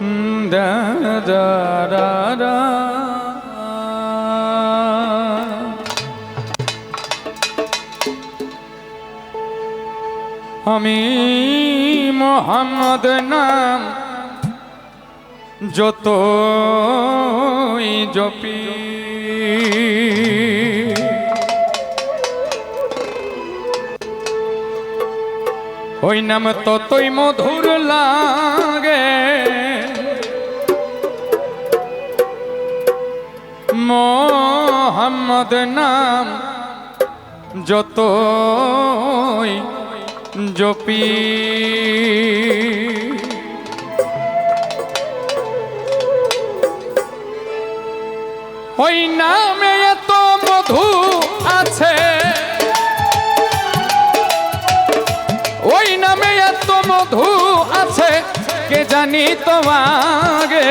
da da da da আমি মোহাম্মদ নাম যত জপি। ওই নাম ততই মধুর লাগে। মোহাম্মদ নাম যতই জপি। ওই নামে এত মধু আছে। ওই নামে এত মধু আছে, কে জানি তো আগে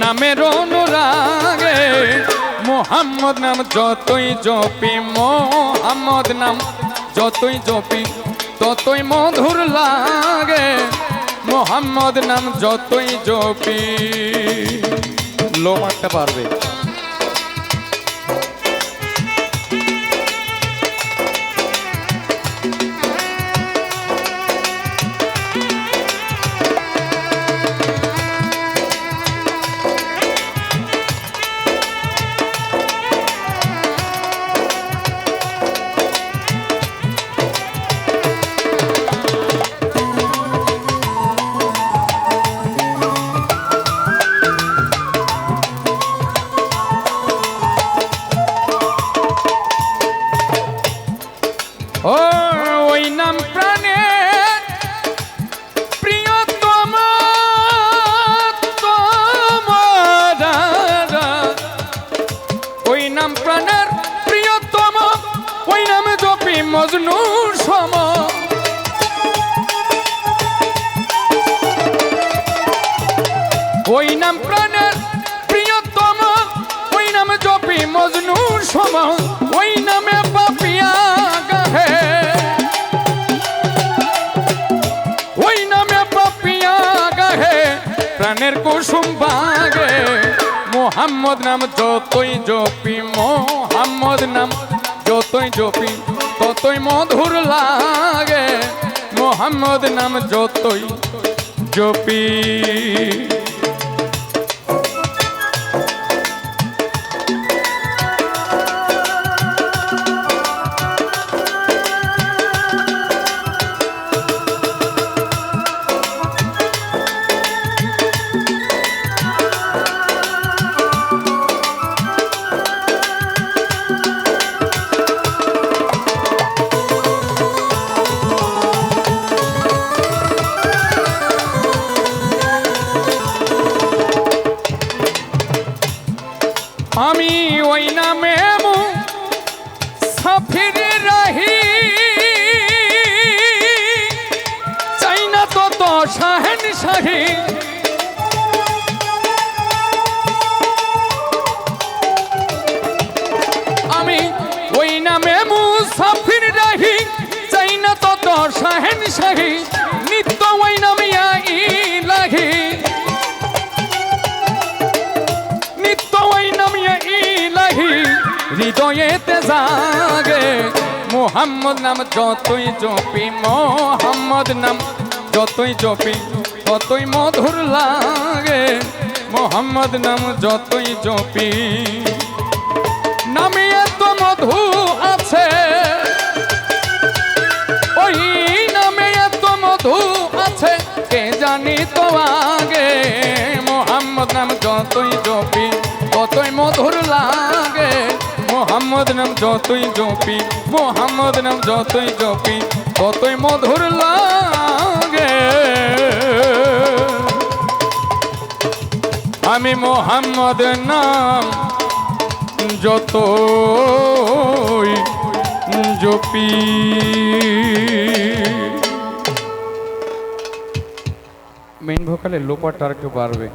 নামের অনুরাগে, মোহাম্মদ নাম যতই জপি, মোহাম্মদ নাম যতই জপি, ততই মধুর লাগে, মোহাম্মদ নাম যতই জপি। লোমারটা পারবে মজনুর সম ওই নাম প্রাণের প্রিয়তম, ওই নাম জপি মজনুর সম ওই নামে পাপিয়া গাহে ওই নামে পাপিয়া গাহে প্রাণের কুসুম বাগে। মোহাম্মদ নাম যতই জপি, মোহাম্মদ নাম যতই জপি ততই মধুর লাগে। মোহাম্মদ নাম যতই জপি। আমি ওই নামে সাফিরে রাহি। চাই না তো তো শাহেন হৃদয়েতে জাগে মোহাম্মদ নাম যতই জপি, মোহাম্মদ নাম যতই জপি, ততই মধুর লাগে। মোহাম্মদ নাম যতই জপি, নামে এত মধু আছে। ওই নামে এত মধু আছে, কে জানি তো আগে। মোহাম্মদ নাম যতই জপি, ততই মধুর লাগে। মোহাম্মদ নাম যতই জপি, মোহাম্মদ নাম যতই জপি, ততই মধুর লাগে। আমি মোহাম্মদ নাম যতই জপি। মেইন ভোকালে লোপারটা আর একটু বাড়বে।